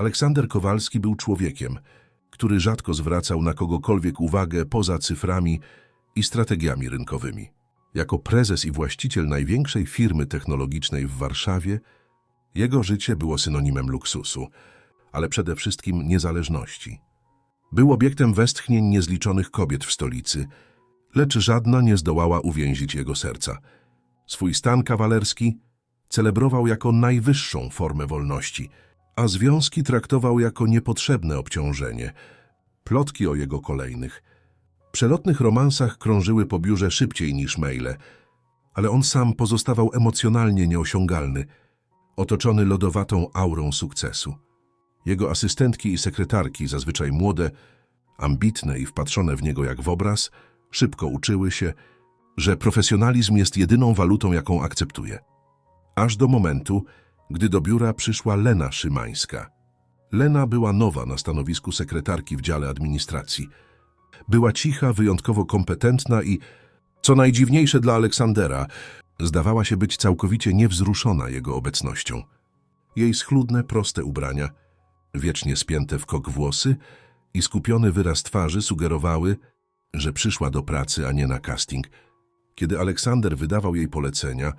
Aleksander Kowalski był człowiekiem, który rzadko zwracał na kogokolwiek uwagę poza cyframi i strategiami rynkowymi. Jako prezes i właściciel największej firmy technologicznej w Warszawie, jego życie było synonimem luksusu, ale przede wszystkim niezależności. Był obiektem westchnień niezliczonych kobiet w stolicy, lecz żadna nie zdołała uwięzić jego serca. Swój stan kawalerski celebrował jako najwyższą formę wolności, a związki traktował jako niepotrzebne obciążenie. Plotki o jego kolejnych, przelotnych romansach krążyły po biurze szybciej niż maile, ale on sam pozostawał emocjonalnie nieosiągalny, otoczony lodowatą aurą sukcesu. Jego asystentki i sekretarki, zazwyczaj młode, ambitne i wpatrzone w niego jak w obraz, szybko uczyły się, że profesjonalizm jest jedyną walutą, jaką akceptuje. Aż do momentu, gdy do biura przyszła Lena Szymańska. Lena była nowa na stanowisku sekretarki w dziale administracji. Była cicha, wyjątkowo kompetentna i, co najdziwniejsze dla Aleksandera, zdawała się być całkowicie niewzruszona jego obecnością. Jej schludne, proste ubrania, wiecznie spięte w kok włosy i skupiony wyraz twarzy sugerowały, że przyszła do pracy, a nie na casting. Kiedy Aleksander wydawał jej polecenia,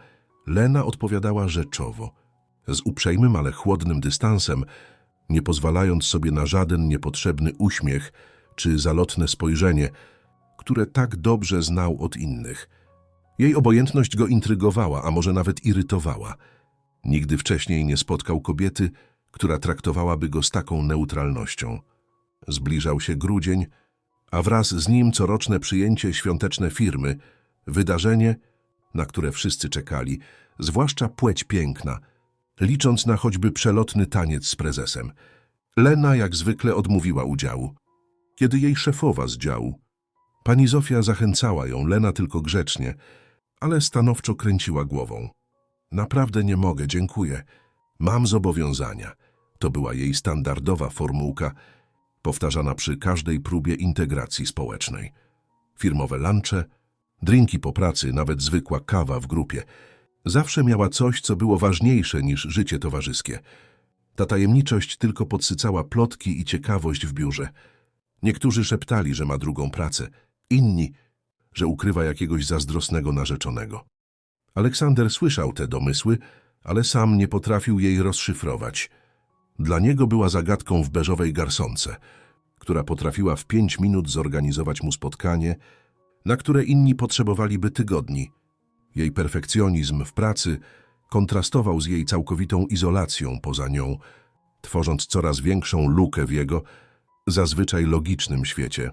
Lena odpowiadała rzeczowo, z uprzejmym, ale chłodnym dystansem, nie pozwalając sobie na żaden niepotrzebny uśmiech czy zalotne spojrzenie, które tak dobrze znał od innych. Jej obojętność go intrygowała, a może nawet irytowała. Nigdy wcześniej nie spotkał kobiety, która traktowałaby go z taką neutralnością. Zbliżał się grudzień, a wraz z nim coroczne przyjęcie świąteczne firmy, wydarzenie, na które wszyscy czekali, zwłaszcza płeć piękna, licząc na choćby przelotny taniec z prezesem. Lena jak zwykle odmówiła udziału. Kiedy jej szefowa z działu, pani Zofia zachęcała ją, Lena tylko grzecznie, ale stanowczo kręciła głową. Naprawdę nie mogę, dziękuję. Mam zobowiązania. To była jej standardowa formułka, powtarzana przy każdej próbie integracji społecznej. Firmowe lunche, drinki po pracy, nawet zwykła kawa w grupie. Zawsze miała coś, co było ważniejsze niż życie towarzyskie. Ta tajemniczość tylko podsycała plotki i ciekawość w biurze. Niektórzy szeptali, że ma drugą pracę, inni, że ukrywa jakiegoś zazdrosnego narzeczonego. Aleksander słyszał te domysły, ale sam nie potrafił jej rozszyfrować. Dla niego była zagadką w beżowej garsonce, która potrafiła w pięć minut zorganizować mu spotkanie, na które inni potrzebowaliby tygodni. Jej perfekcjonizm w pracy kontrastował z jej całkowitą izolacją poza nią, tworząc coraz większą lukę w jego, zazwyczaj logicznym świecie.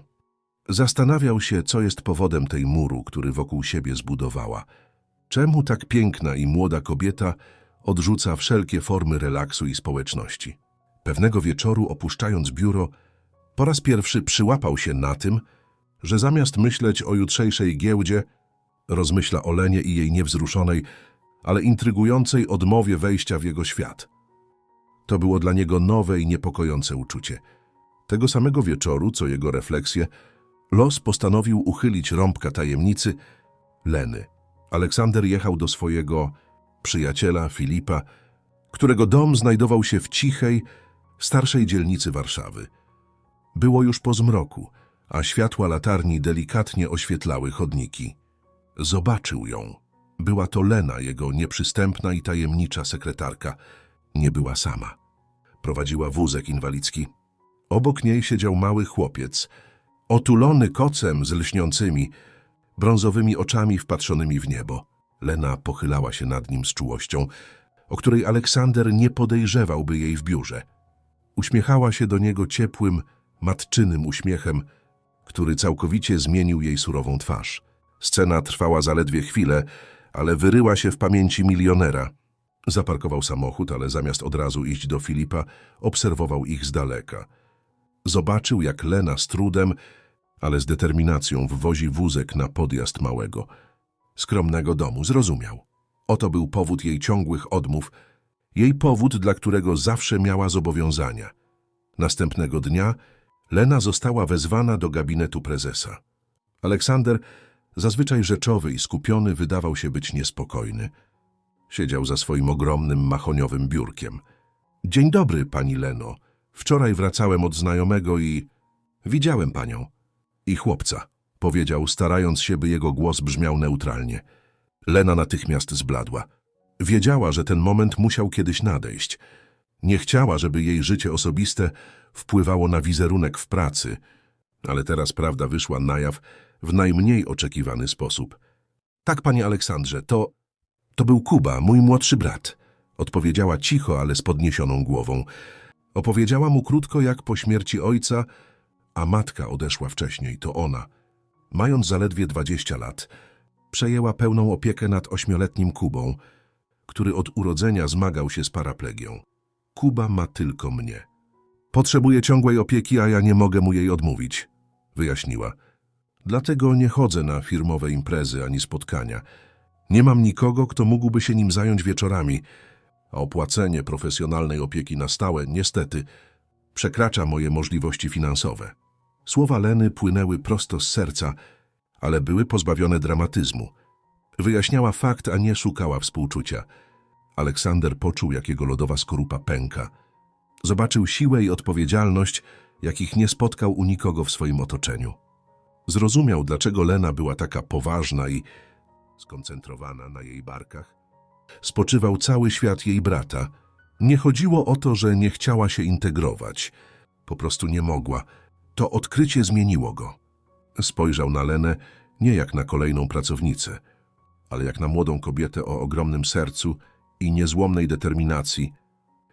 Zastanawiał się, co jest powodem tej muru, który wokół siebie zbudowała. Czemu tak piękna i młoda kobieta odrzuca wszelkie formy relaksu i społeczności? Pewnego wieczoru, opuszczając biuro, po raz pierwszy przyłapał się na tym, że zamiast myśleć o jutrzejszej giełdzie, rozmyśla o Lenie i jej niewzruszonej, ale intrygującej odmowie wejścia w jego świat. To było dla niego nowe i niepokojące uczucie. Tego samego wieczoru, co jego refleksje, los postanowił uchylić rąbka tajemnicy Leny. Aleksander jechał do swojego przyjaciela Filipa, którego dom znajdował się w cichej, starszej dzielnicy Warszawy. Było już po zmroku, a światła latarni delikatnie oświetlały chodniki. Zobaczył ją. Była to Lena, jego nieprzystępna i tajemnicza sekretarka. Nie była sama. Prowadziła wózek inwalidzki. Obok niej siedział mały chłopiec, otulony kocem z lśniącymi, brązowymi oczami wpatrzonymi w niebo. Lena pochylała się nad nim z czułością, o której Aleksander nie podejrzewałby jej w biurze. Uśmiechała się do niego ciepłym, matczynym uśmiechem, który całkowicie zmienił jej surową twarz. Scena trwała zaledwie chwilę, ale wyryła się w pamięci milionera. Zaparkował samochód, ale zamiast od razu iść do Filipa, obserwował ich z daleka. Zobaczył, jak Lena z trudem, ale z determinacją wwozi wózek na podjazd małego, skromnego domu. Zrozumiał. Oto był powód jej ciągłych odmów, jej powód, dla którego zawsze miała zobowiązania. Następnego dnia Lena została wezwana do gabinetu prezesa. Aleksander, zazwyczaj rzeczowy i skupiony, wydawał się być niespokojny. Siedział za swoim ogromnym, mahoniowym biurkiem. Dzień dobry, pani Leno. Wczoraj wracałem od znajomego i... Widziałem panią. I chłopca, powiedział, starając się, by jego głos brzmiał neutralnie. Lena natychmiast zbladła. Wiedziała, że ten moment musiał kiedyś nadejść. Nie chciała, żeby jej życie osobiste wpływało na wizerunek w pracy, ale teraz prawda wyszła na jaw w najmniej oczekiwany sposób. Tak, panie Aleksandrze, to... to był Kuba, mój młodszy brat. Odpowiedziała cicho, ale z podniesioną głową. Opowiedziała mu krótko, jak po śmierci ojca, a matka odeszła wcześniej, to ona, mając zaledwie dwadzieścia lat, przejęła pełną opiekę nad ośmioletnim Kubą, który od urodzenia zmagał się z paraplegią. Kuba ma tylko mnie. Potrzebuje ciągłej opieki, a ja nie mogę mu jej odmówić, wyjaśniła. Dlatego nie chodzę na firmowe imprezy ani spotkania. Nie mam nikogo, kto mógłby się nim zająć wieczorami, a opłacenie profesjonalnej opieki na stałe, niestety, przekracza moje możliwości finansowe. Słowa Leny płynęły prosto z serca, ale były pozbawione dramatyzmu. Wyjaśniała fakt, a nie szukała współczucia. Aleksander poczuł, jak jego lodowa skorupa pęka. Zobaczył siłę i odpowiedzialność, jakich nie spotkał u nikogo w swoim otoczeniu. Zrozumiał, dlaczego Lena była taka poważna i skoncentrowana na jej barkach. Spoczywał cały świat jej brata. Nie chodziło o to, że nie chciała się integrować. Po prostu nie mogła. To odkrycie zmieniło go. Spojrzał na Lenę nie jak na kolejną pracownicę, ale jak na młodą kobietę o ogromnym sercu i niezłomnej determinacji,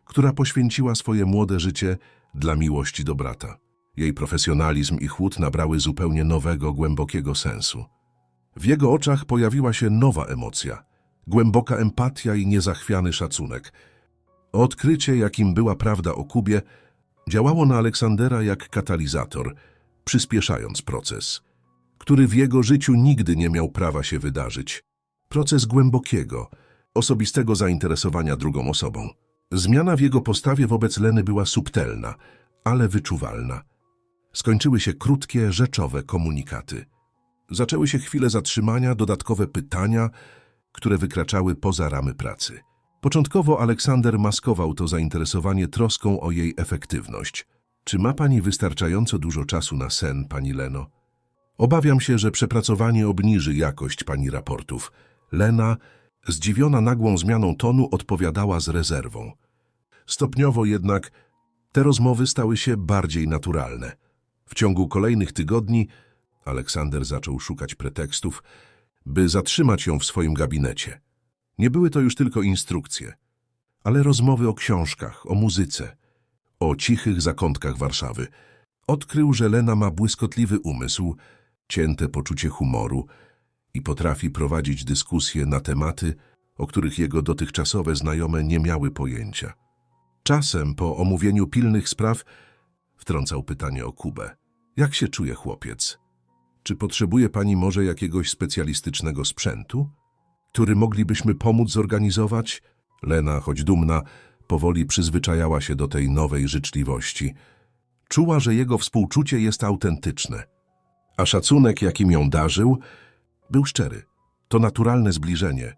która poświęciła swoje młode życie dla miłości do brata. Jej profesjonalizm i chłód nabrały zupełnie nowego, głębokiego sensu. W jego oczach pojawiła się nowa emocja, głęboka empatia i niezachwiany szacunek. Odkrycie, jakim była prawda o Kubie, działało na Aleksandera jak katalizator, przyspieszając proces, który w jego życiu nigdy nie miał prawa się wydarzyć. Proces głębokiego, osobistego zainteresowania drugą osobą. Zmiana w jego postawie wobec Leny była subtelna, ale wyczuwalna. Skończyły się krótkie, rzeczowe komunikaty. Zaczęły się chwile zatrzymania, dodatkowe pytania, które wykraczały poza ramy pracy. Początkowo Aleksander maskował to zainteresowanie troską o jej efektywność. Czy ma pani wystarczająco dużo czasu na sen, pani Leno? Obawiam się, że przepracowanie obniży jakość pani raportów. Lena, zdziwiona nagłą zmianą tonu, odpowiadała z rezerwą. Stopniowo jednak te rozmowy stały się bardziej naturalne. W ciągu kolejnych tygodni Aleksander zaczął szukać pretekstów, by zatrzymać ją w swoim gabinecie. Nie były to już tylko instrukcje, ale rozmowy o książkach, o muzyce, o cichych zakątkach Warszawy. Odkrył, że Lena ma błyskotliwy umysł, cięte poczucie humoru i potrafi prowadzić dyskusje na tematy, o których jego dotychczasowe znajome nie miały pojęcia. Czasem, po omówieniu pilnych spraw, wtrącał pytanie o Kubę. Jak się czuje chłopiec? Czy potrzebuje pani może jakiegoś specjalistycznego sprzętu, który moglibyśmy pomóc zorganizować? Lena, choć dumna, powoli przyzwyczajała się do tej nowej życzliwości. Czuła, że jego współczucie jest autentyczne, a szacunek, jakim ją darzył, był szczery. To naturalne zbliżenie,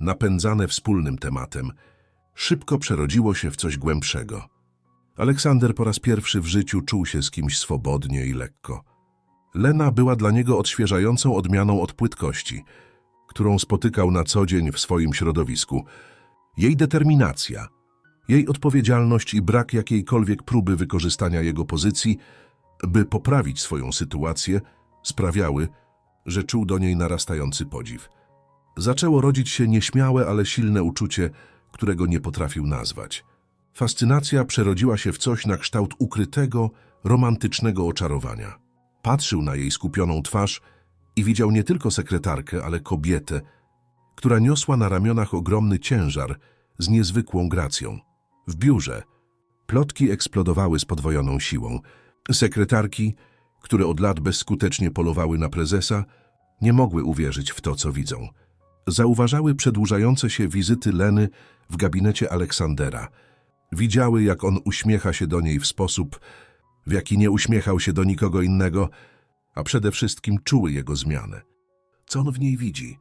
napędzane wspólnym tematem, szybko przerodziło się w coś głębszego. Aleksander po raz pierwszy w życiu czuł się z kimś swobodnie i lekko. Lena była dla niego odświeżającą odmianą od płytkości, którą spotykał na co dzień w swoim środowisku. Jej determinacja, jej odpowiedzialność i brak jakiejkolwiek próby wykorzystania jego pozycji, by poprawić swoją sytuację, sprawiały, że czuł do niej narastający podziw. Zaczęło rodzić się nieśmiałe, ale silne uczucie, którego nie potrafił nazwać. Fascynacja przerodziła się w coś na kształt ukrytego, romantycznego oczarowania. Patrzył na jej skupioną twarz i widział nie tylko sekretarkę, ale kobietę, która niosła na ramionach ogromny ciężar z niezwykłą gracją. W biurze plotki eksplodowały z podwojoną siłą. Sekretarki, które od lat bezskutecznie polowały na prezesa, nie mogły uwierzyć w to, co widzą. Zauważały przedłużające się wizyty Leny w gabinecie Aleksandera. Widziały, jak on uśmiecha się do niej w sposób, w jaki nie uśmiechał się do nikogo innego, a przede wszystkim czuły jego zmianę. Co on w niej widzi?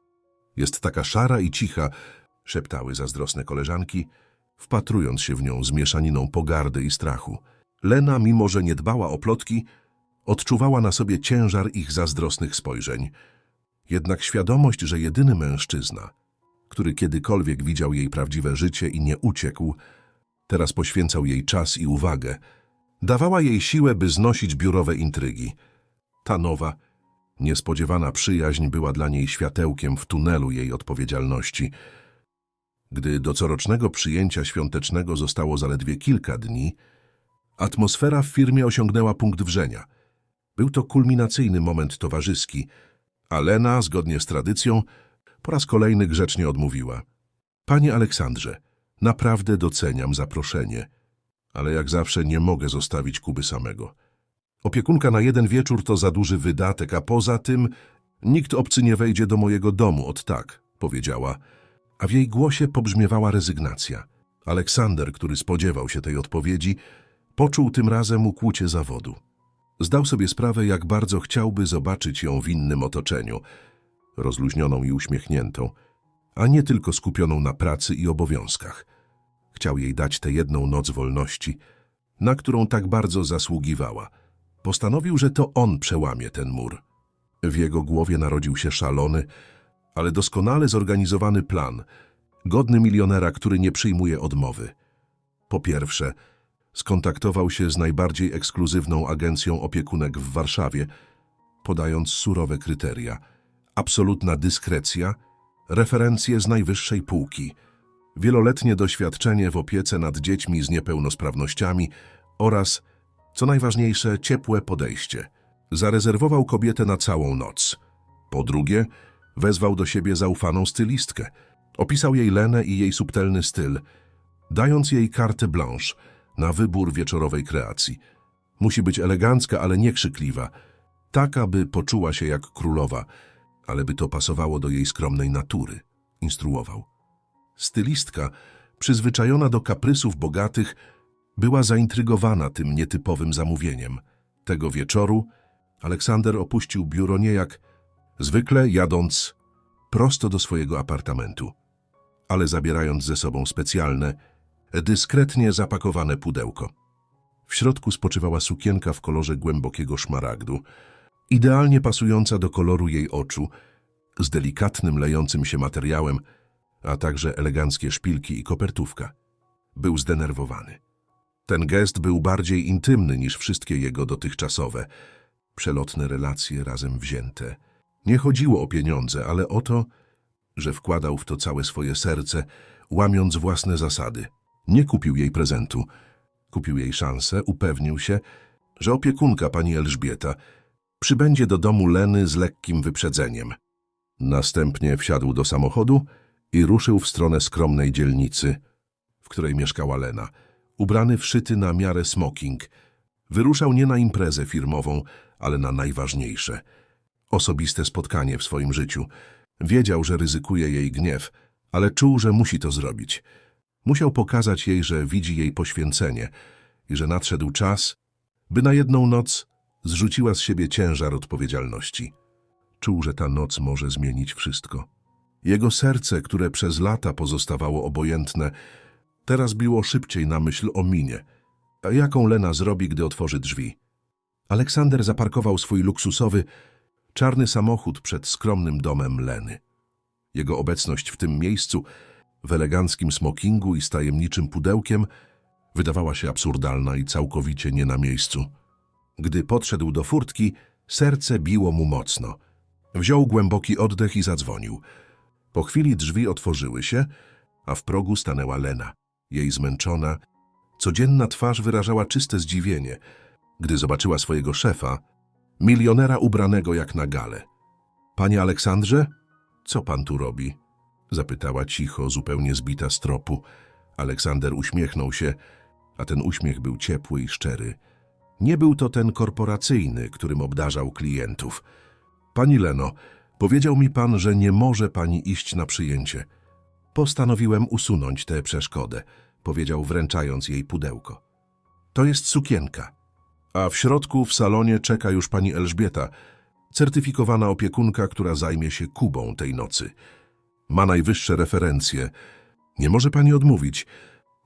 Jest taka szara i cicha, szeptały zazdrosne koleżanki, wpatrując się w nią z mieszaniną pogardy i strachu. Lena, mimo że nie dbała o plotki, odczuwała na sobie ciężar ich zazdrosnych spojrzeń. Jednak świadomość, że jedyny mężczyzna, który kiedykolwiek widział jej prawdziwe życie i nie uciekł, teraz poświęcał jej czas i uwagę, dawała jej siłę, by znosić biurowe intrygi. Ta nowa, niespodziewana przyjaźń była dla niej światełkiem w tunelu jej odpowiedzialności. Gdy do corocznego przyjęcia świątecznego zostało zaledwie kilka dni, atmosfera w firmie osiągnęła punkt wrzenia. Był to kulminacyjny moment towarzyski, a Lena, zgodnie z tradycją, po raz kolejny grzecznie odmówiła. Panie Aleksandrze, naprawdę doceniam zaproszenie, ale jak zawsze nie mogę zostawić Kuby samego. Opiekunka na jeden wieczór to za duży wydatek, a poza tym nikt obcy nie wejdzie do mojego domu od tak, powiedziała, a w jej głosie pobrzmiewała rezygnacja. Aleksander, który spodziewał się tej odpowiedzi, poczuł tym razem ukłucie zawodu. Zdał sobie sprawę, jak bardzo chciałby zobaczyć ją w innym otoczeniu, rozluźnioną i uśmiechniętą, a nie tylko skupioną na pracy i obowiązkach. Chciał jej dać tę jedną noc wolności, na którą tak bardzo zasługiwała. Postanowił, że to on przełamie ten mur. W jego głowie narodził się szalony, ale doskonale zorganizowany plan, godny milionera, który nie przyjmuje odmowy. Po pierwsze, skontaktował się z najbardziej ekskluzywną agencją opiekunek w Warszawie, podając surowe kryteria. Absolutna dyskrecja, referencje z najwyższej półki, wieloletnie doświadczenie w opiece nad dziećmi z niepełnosprawnościami oraz, co najważniejsze, ciepłe podejście. Zarezerwował kobietę na całą noc. Po drugie, wezwał do siebie zaufaną stylistkę. Opisał jej Lenę i jej subtelny styl, dając jej kartę blanche na wybór wieczorowej kreacji. Musi być elegancka, ale nie krzykliwa, tak aby poczuła się jak królowa, ale by to pasowało do jej skromnej natury, instruował. Stylistka, przyzwyczajona do kaprysów bogatych, była zaintrygowana tym nietypowym zamówieniem. Tego wieczoru Aleksander opuścił biuro nie jak zwykle jadąc prosto do swojego apartamentu, ale zabierając ze sobą specjalne, dyskretnie zapakowane pudełko. W środku spoczywała sukienka w kolorze głębokiego szmaragdu, idealnie pasująca do koloru jej oczu, z delikatnym, lejącym się materiałem, a także eleganckie szpilki i kopertówka. Był zdenerwowany. Ten gest był bardziej intymny niż wszystkie jego dotychczasowe, przelotne relacje razem wzięte. Nie chodziło o pieniądze, ale o to, że wkładał w to całe swoje serce, łamiąc własne zasady. Nie kupił jej prezentu. Kupił jej szansę, upewnił się, że opiekunka pani Elżbieta przybędzie do domu Leny z lekkim wyprzedzeniem. Następnie wsiadł do samochodu i ruszył w stronę skromnej dzielnicy, w której mieszkała Lena. Ubrany wszyty na miarę smoking, wyruszał nie na imprezę firmową, ale na najważniejsze osobiste spotkanie w swoim życiu. Wiedział, że ryzykuje jej gniew, ale czuł, że musi to zrobić. Musiał pokazać jej, że widzi jej poświęcenie i że nadszedł czas, by na jedną noc zrzuciła z siebie ciężar odpowiedzialności. Czuł, że ta noc może zmienić wszystko. Jego serce, które przez lata pozostawało obojętne, teraz biło szybciej na myśl o minie. A jaką Lena zrobi, gdy otworzy drzwi? Aleksander zaparkował swój luksusowy, czarny samochód przed skromnym domem Leny. Jego obecność w tym miejscu, w eleganckim smokingu i z tajemniczym pudełkiem, wydawała się absurdalna i całkowicie nie na miejscu. Gdy podszedł do furtki, serce biło mu mocno. Wziął głęboki oddech i zadzwonił. Po chwili drzwi otworzyły się, a w progu stanęła Lena. Jej zmęczona, codzienna twarz wyrażała czyste zdziwienie, gdy zobaczyła swojego szefa, milionera ubranego jak na galę. Panie Aleksandrze, co pan tu robi? Zapytała cicho, zupełnie zbita z tropu. Aleksander uśmiechnął się, a ten uśmiech był ciepły i szczery. Nie był to ten korporacyjny, którym obdarzał klientów. Pani Leno, powiedział mi pan, że nie może pani iść na przyjęcie. Postanowiłem usunąć tę przeszkodę, powiedział wręczając jej pudełko. To jest sukienka. A w środku w salonie czeka już pani Elżbieta, certyfikowana opiekunka, która zajmie się Kubą tej nocy. Ma najwyższe referencje. Nie może pani odmówić.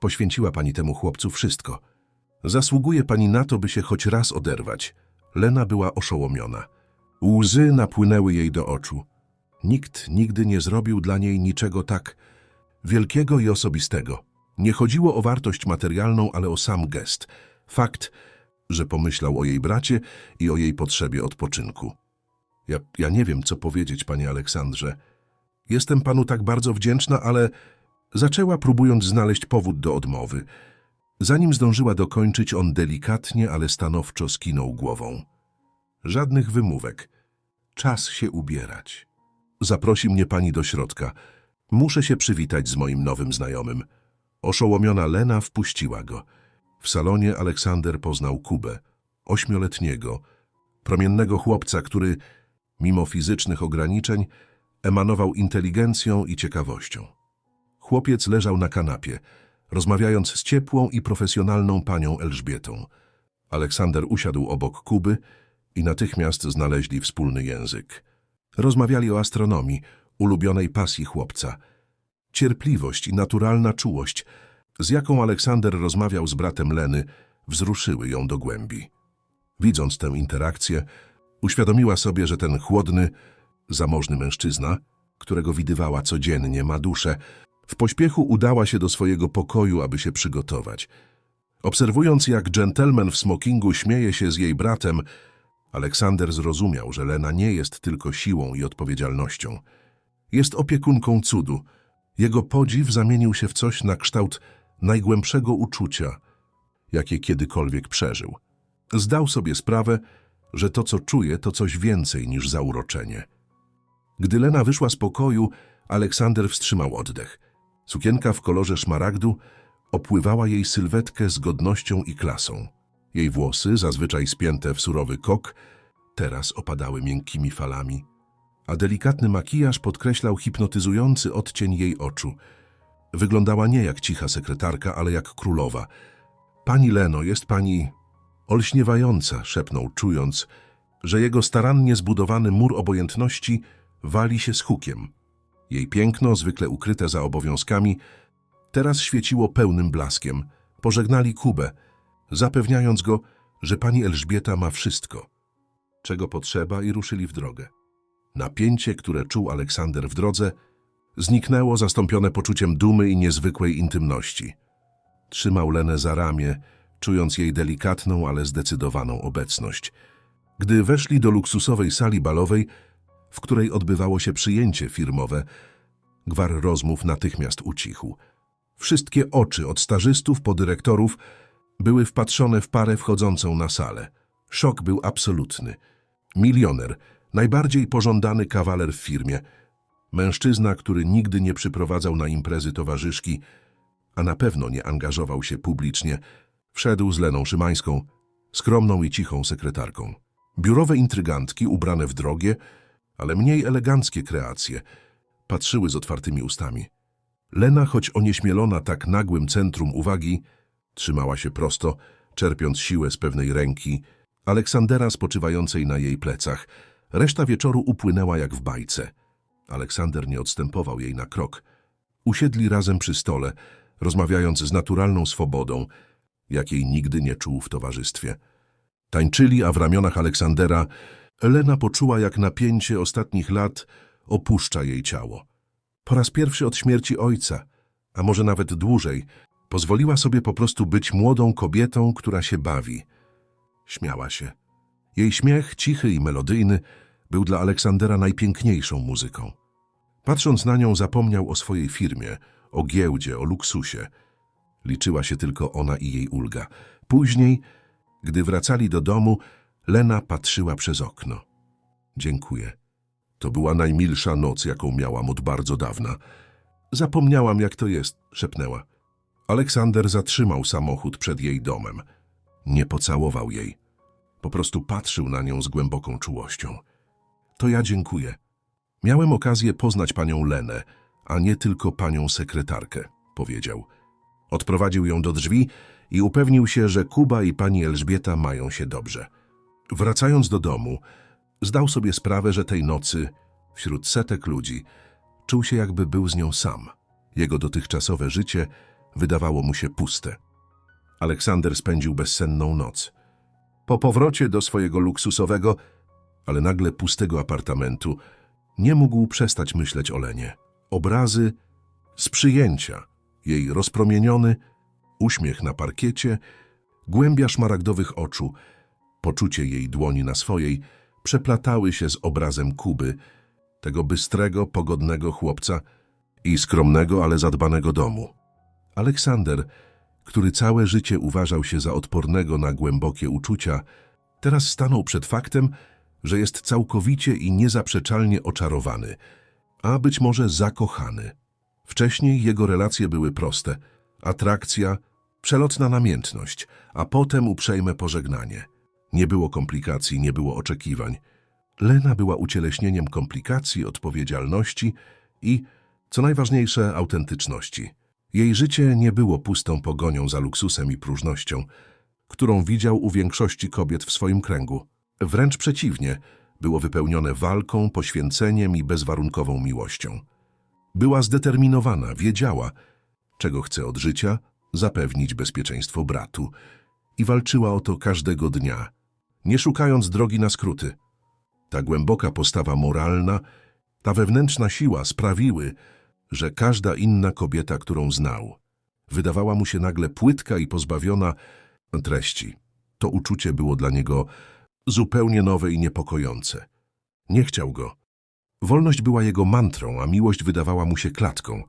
Poświęciła pani temu chłopcu wszystko. Zasługuje pani na to, by się choć raz oderwać. Lena była oszołomiona. Łzy napłynęły jej do oczu. Nikt nigdy nie zrobił dla niej niczego tak wielkiego i osobistego. Nie chodziło o wartość materialną, ale o sam gest. Fakt, że pomyślał o jej bracie i o jej potrzebie odpoczynku. Ja, ja nie wiem, co powiedzieć, panie Aleksandrze. Jestem panu tak bardzo wdzięczna, ale zaczęła, próbując znaleźć powód do odmowy. Zanim zdążyła dokończyć, on delikatnie, ale stanowczo skinął głową. Żadnych wymówek. Czas się ubierać. Zaprosi mnie pani do środka. Muszę się przywitać z moim nowym znajomym. Oszołomiona Lena wpuściła go. W salonie Aleksander poznał Kubę, ośmioletniego, promiennego chłopca, który, mimo fizycznych ograniczeń, emanował inteligencją i ciekawością. Chłopiec leżał na kanapie, rozmawiając z ciepłą i profesjonalną panią Elżbietą. Aleksander usiadł obok Kuby i natychmiast znaleźli wspólny język. Rozmawiali o astronomii, ulubionej pasji chłopca. Cierpliwość i naturalna czułość, z jaką Aleksander rozmawiał z bratem Leny, wzruszyły ją do głębi. Widząc tę interakcję, uświadomiła sobie, że ten chłodny, zamożny mężczyzna, którego widywała codziennie, ma duszę, w pośpiechu udała się do swojego pokoju, aby się przygotować. Obserwując, jak dżentelmen w smokingu śmieje się z jej bratem, Aleksander zrozumiał, że Lena nie jest tylko siłą i odpowiedzialnością. Jest opiekunką cudu. Jego podziw zamienił się w coś na kształt najgłębszego uczucia, jakie kiedykolwiek przeżył. Zdał sobie sprawę, że to, co czuje, to coś więcej niż zauroczenie. Gdy Lena wyszła z pokoju, Aleksander wstrzymał oddech. Sukienka w kolorze szmaragdu opływała jej sylwetkę z godnością i klasą. Jej włosy, zazwyczaj spięte w surowy kok, teraz opadały miękkimi falami, a delikatny makijaż podkreślał hipnotyzujący odcień jej oczu. Wyglądała nie jak cicha sekretarka, ale jak królowa. Pani Leno, jest pani olśniewająca, szepnął, czując, że jego starannie zbudowany mur obojętności wali się z hukiem. Jej piękno, zwykle ukryte za obowiązkami, teraz świeciło pełnym blaskiem. Pożegnali Kubę, zapewniając go, że pani Elżbieta ma wszystko, czego potrzeba i ruszyli w drogę. Napięcie, które czuł Aleksander w drodze, zniknęło zastąpione poczuciem dumy i niezwykłej intymności. Trzymał Lenę za ramię, czując jej delikatną, ale zdecydowaną obecność. Gdy weszli do luksusowej sali balowej, w której odbywało się przyjęcie firmowe, gwar rozmów natychmiast ucichł. Wszystkie oczy, od stażystów po dyrektorów, były wpatrzone w parę wchodzącą na salę. Szok był absolutny. Milioner, najbardziej pożądany kawaler w firmie, mężczyzna, który nigdy nie przyprowadzał na imprezy towarzyszki, a na pewno nie angażował się publicznie, wszedł z Leną Szymańską, skromną i cichą sekretarką. Biurowe intrygantki, ubrane w drogie, ale mniej eleganckie kreacje, patrzyły z otwartymi ustami. Lena, choć onieśmielona tak nagłym centrum uwagi, trzymała się prosto, czerpiąc siłę z pewnej ręki, Aleksandera spoczywającej na jej plecach. Reszta wieczoru upłynęła jak w bajce. Aleksander nie odstępował jej na krok. Usiedli razem przy stole, rozmawiając z naturalną swobodą, jakiej nigdy nie czuł w towarzystwie. Tańczyli, a w ramionach Aleksandera Elena poczuła, jak napięcie ostatnich lat opuszcza jej ciało. Po raz pierwszy od śmierci ojca, a może nawet dłużej, pozwoliła sobie po prostu być młodą kobietą, która się bawi. Śmiała się. Jej śmiech, cichy i melodyjny, był dla Aleksandera najpiękniejszą muzyką. Patrząc na nią, zapomniał o swojej firmie, o giełdzie, o luksusie. Liczyła się tylko ona i jej ulga. Później, gdy wracali do domu, Lena patrzyła przez okno. Dziękuję. To była najmilsza noc, jaką miałam od bardzo dawna. Zapomniałam, jak to jest, szepnęła. Aleksander zatrzymał samochód przed jej domem. Nie pocałował jej. Po prostu patrzył na nią z głęboką czułością. To ja dziękuję. Miałem okazję poznać panią Lenę, a nie tylko panią sekretarkę, powiedział. Odprowadził ją do drzwi i upewnił się, że Kuba i pani Elżbieta mają się dobrze. Wracając do domu, zdał sobie sprawę, że tej nocy, wśród setek ludzi, czuł się jakby był z nią sam. Jego dotychczasowe życie wydawało mu się puste. Aleksander spędził bezsenną noc. Po powrocie do swojego luksusowego, ale nagle pustego apartamentu, nie mógł przestać myśleć o Lenie. Obrazy z przyjęcia, jej rozpromieniony, uśmiech na parkiecie, głębia szmaragdowych oczu, poczucie jej dłoni na swojej, przeplatały się z obrazem Kuby, tego bystrego, pogodnego chłopca i skromnego, ale zadbanego domu. Aleksander, który całe życie uważał się za odpornego na głębokie uczucia, teraz stanął przed faktem, że jest całkowicie i niezaprzeczalnie oczarowany, a być może zakochany. Wcześniej jego relacje były proste. Atrakcja, przelotna namiętność, a potem uprzejme pożegnanie. Nie było komplikacji, nie było oczekiwań. Lena była ucieleśnieniem komplikacji, odpowiedzialności i, co najważniejsze, autentyczności. Jej życie nie było pustą pogonią za luksusem i próżnością, którą widział u większości kobiet w swoim kręgu. Wręcz przeciwnie, było wypełnione walką, poświęceniem i bezwarunkową miłością. Była zdeterminowana, wiedziała, czego chce od życia, zapewnić bezpieczeństwo bratu i walczyła o to każdego dnia, nie szukając drogi na skróty. Ta głęboka postawa moralna, ta wewnętrzna siła sprawiły, że każda inna kobieta, którą znał, wydawała mu się nagle płytka i pozbawiona treści. To uczucie było dla niego zupełnie nowe i niepokojące. Nie chciał go. Wolność była jego mantrą, a miłość wydawała mu się klatką.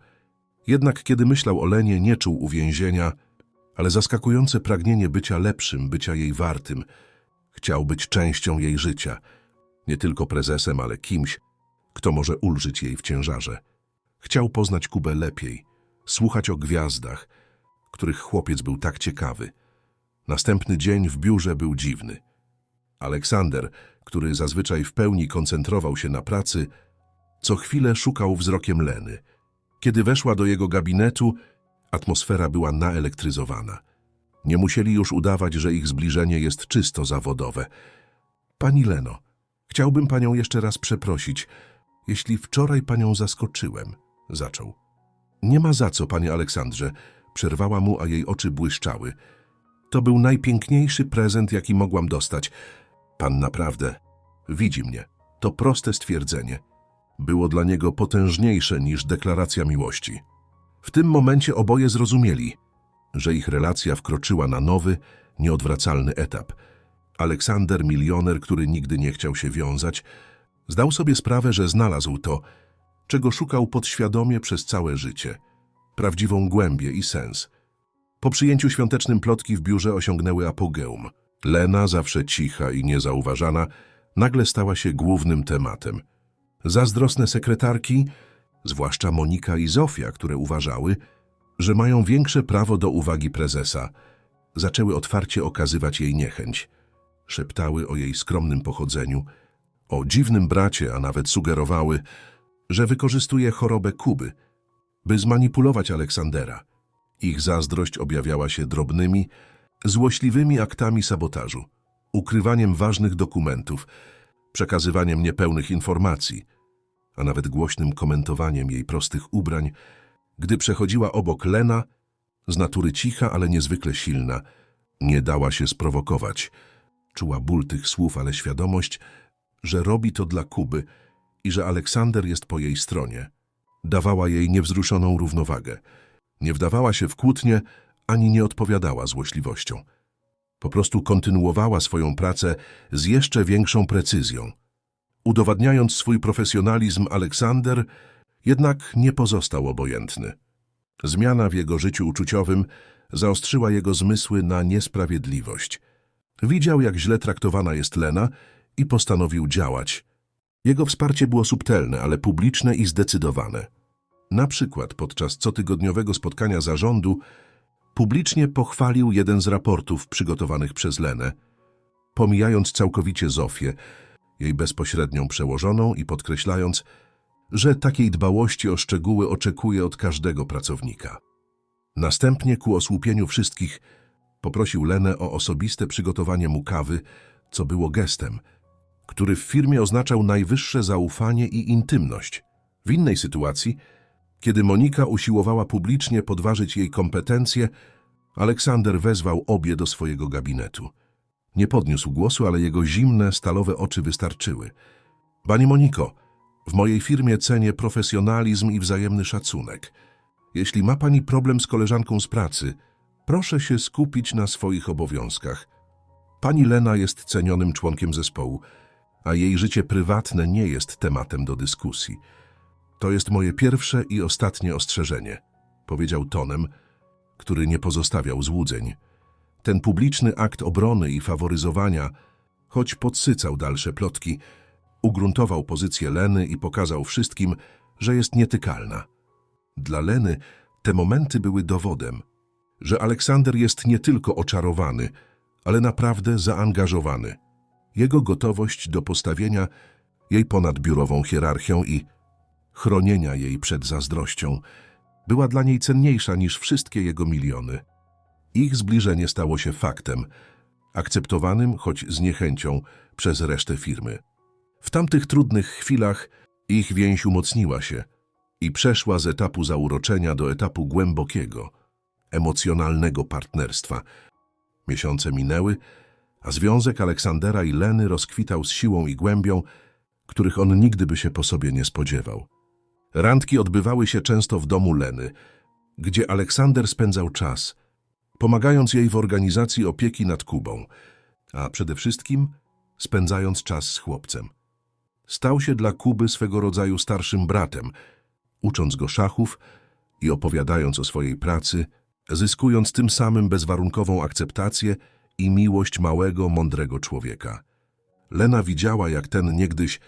Jednak kiedy myślał o Lenie, nie czuł uwięzienia, ale zaskakujące pragnienie bycia lepszym, bycia jej wartym. Chciał być częścią jej życia, nie tylko prezesem, ale kimś, kto może ulżyć jej w ciężarze. Chciał poznać Kubę lepiej, słuchać o gwiazdach, których chłopiec był tak ciekawy. Następny dzień w biurze był dziwny. Aleksander, który zazwyczaj w pełni koncentrował się na pracy, co chwilę szukał wzrokiem Leny. Kiedy weszła do jego gabinetu, atmosfera była naelektryzowana. Nie musieli już udawać, że ich zbliżenie jest czysto zawodowe. Pani Leno, chciałbym panią jeszcze raz przeprosić, jeśli wczoraj panią zaskoczyłem, zaczął. Nie ma za co, panie Aleksandrze, przerwała mu, a jej oczy błyszczały. To był najpiękniejszy prezent, jaki mogłam dostać. Pan naprawdę widzi mnie. To proste stwierdzenie. Było dla niego potężniejsze niż deklaracja miłości. W tym momencie oboje zrozumieli, że ich relacja wkroczyła na nowy, nieodwracalny etap. Aleksander, milioner, który nigdy nie chciał się wiązać, zdał sobie sprawę, że znalazł to, czego szukał podświadomie przez całe życie. Prawdziwą głębię i sens. Po przyjęciu świątecznym plotki w biurze osiągnęły apogeum. Lena, zawsze cicha i niezauważana, nagle stała się głównym tematem. Zazdrosne sekretarki, zwłaszcza Monika i Zofia, które uważały, że mają większe prawo do uwagi prezesa, zaczęły otwarcie okazywać jej niechęć. Szeptały o jej skromnym pochodzeniu, o dziwnym bracie, a nawet sugerowały, że wykorzystuje chorobę Kuby, by zmanipulować Aleksandera. Ich zazdrość objawiała się drobnymi, złośliwymi aktami sabotażu, ukrywaniem ważnych dokumentów, przekazywaniem niepełnych informacji, a nawet głośnym komentowaniem jej prostych ubrań, gdy przechodziła obok Lena, z natury cicha, ale niezwykle silna, nie dała się sprowokować. Czuła ból tych słów, ale świadomość, że robi to dla Kuby i że Aleksander jest po jej stronie. Dawała jej niewzruszoną równowagę. Nie wdawała się w kłótnie, ani nie odpowiadała złośliwością. Po prostu kontynuowała swoją pracę z jeszcze większą precyzją. Udowadniając swój profesjonalizm, Aleksander jednak nie pozostał obojętny. Zmiana w jego życiu uczuciowym zaostrzyła jego zmysły na niesprawiedliwość. Widział, jak źle traktowana jest Lena i postanowił działać. Jego wsparcie było subtelne, ale publiczne i zdecydowane. Na przykład podczas cotygodniowego spotkania zarządu publicznie pochwalił jeden z raportów przygotowanych przez Lenę, pomijając całkowicie Zofię, jej bezpośrednią przełożoną i podkreślając, że takiej dbałości o szczegóły oczekuje od każdego pracownika. Następnie, ku osłupieniu wszystkich, poprosił Lenę o osobiste przygotowanie mu kawy, co było gestem, który w firmie oznaczał najwyższe zaufanie i intymność. W innej sytuacji, kiedy Monika usiłowała publicznie podważyć jej kompetencje, Aleksander wezwał obie do swojego gabinetu. Nie podniósł głosu, ale jego zimne, stalowe oczy wystarczyły. Pani Moniko, w mojej firmie cenię profesjonalizm i wzajemny szacunek. Jeśli ma pani problem z koleżanką z pracy, proszę się skupić na swoich obowiązkach. Pani Lena jest cenionym członkiem zespołu, a jej życie prywatne nie jest tematem do dyskusji. To jest moje pierwsze i ostatnie ostrzeżenie, powiedział tonem, który nie pozostawiał złudzeń. Ten publiczny akt obrony i faworyzowania, choć podsycał dalsze plotki, ugruntował pozycję Leny i pokazał wszystkim, że jest nietykalna. Dla Leny te momenty były dowodem, że Aleksander jest nie tylko oczarowany, ale naprawdę zaangażowany. Jego gotowość do postawienia jej ponad biurową hierarchią i chronienia jej przed zazdrością była dla niej cenniejsza niż wszystkie jego miliony. Ich zbliżenie stało się faktem, akceptowanym, choć z niechęcią, przez resztę firmy. W tamtych trudnych chwilach ich więź umocniła się i przeszła z etapu zauroczenia do etapu głębokiego, emocjonalnego partnerstwa. Miesiące minęły, a związek Aleksandera i Leny rozkwitał z siłą i głębią, których on nigdy by się po sobie nie spodziewał. Randki odbywały się często w domu Leny, gdzie Aleksander spędzał czas, pomagając jej w organizacji opieki nad Kubą, a przede wszystkim spędzając czas z chłopcem. Stał się dla Kuby swego rodzaju starszym bratem, ucząc go szachów i opowiadając o swojej pracy, zyskując tym samym bezwarunkową akceptację i miłość małego, mądrego człowieka. Lena widziała, jak ten niegdyś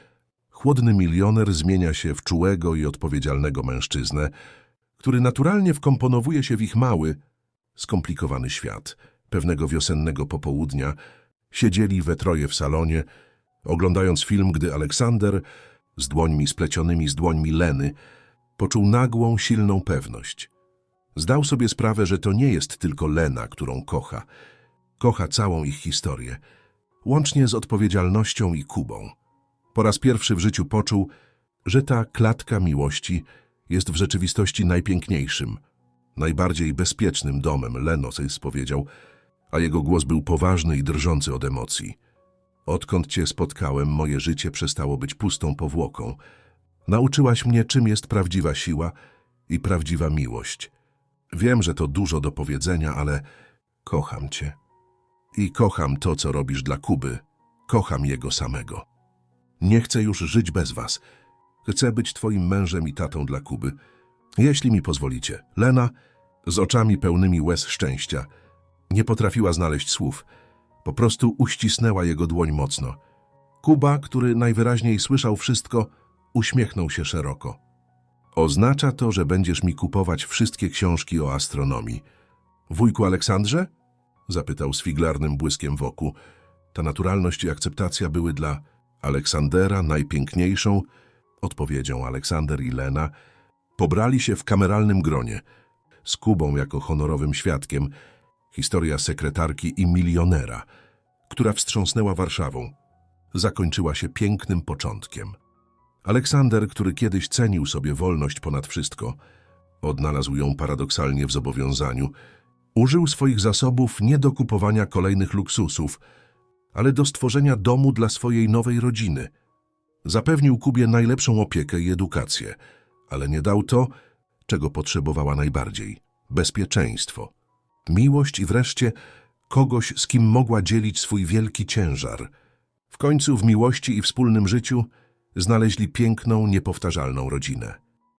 chłodny milioner zmienia się w czułego i odpowiedzialnego mężczyznę, który naturalnie wkomponowuje się w ich mały, skomplikowany świat. Pewnego wiosennego popołudnia siedzieli we troje w salonie, oglądając film, gdy Aleksander, z dłońmi splecionymi z dłońmi Leny, poczuł nagłą, silną pewność. Zdał sobie sprawę, że to nie jest tylko Lena, którą kocha. Kocha całą ich historię, łącznie z odpowiedzialnością i Kubą. Po raz pierwszy w życiu poczuł, że ta klatka miłości jest w rzeczywistości najpiękniejszym, najbardziej bezpiecznym domem, Lenosys powiedział, a jego głos był poważny i drżący od emocji. Odkąd cię spotkałem, moje życie przestało być pustą powłoką. Nauczyłaś mnie, czym jest prawdziwa siła i prawdziwa miłość. Wiem, że to dużo do powiedzenia, ale kocham cię. I kocham to, co robisz dla Kuby. Kocham jego samego. Nie chcę już żyć bez was. Chcę być twoim mężem i tatą dla Kuby. Jeśli mi pozwolicie. Lena, z oczami pełnymi łez szczęścia, nie potrafiła znaleźć słów. Po prostu uścisnęła jego dłoń mocno. Kuba, który najwyraźniej słyszał wszystko, uśmiechnął się szeroko. Oznacza to, że będziesz mi kupować wszystkie książki o astronomii. Wujku Aleksandrze? Zapytał z figlarnym błyskiem wokół. Ta naturalność i akceptacja były dla Aleksandera najpiękniejszą odpowiedzią Aleksander i Lena. Pobrali się w kameralnym gronie. Z Kubą jako honorowym świadkiem. Historia sekretarki i milionera, która wstrząsnęła Warszawą. Zakończyła się pięknym początkiem. Aleksander, który kiedyś cenił sobie wolność ponad wszystko, odnalazł ją paradoksalnie w zobowiązaniu, użył swoich zasobów nie do kupowania kolejnych luksusów, ale do stworzenia domu dla swojej nowej rodziny. Zapewnił Kubie najlepszą opiekę i edukację, ale nie dał to, czego potrzebowała najbardziej bezpieczeństwo, miłość i wreszcie kogoś, z kim mogła dzielić swój wielki ciężar. W końcu w miłości i wspólnym życiu znaleźli piękną, niepowtarzalną rodzinę.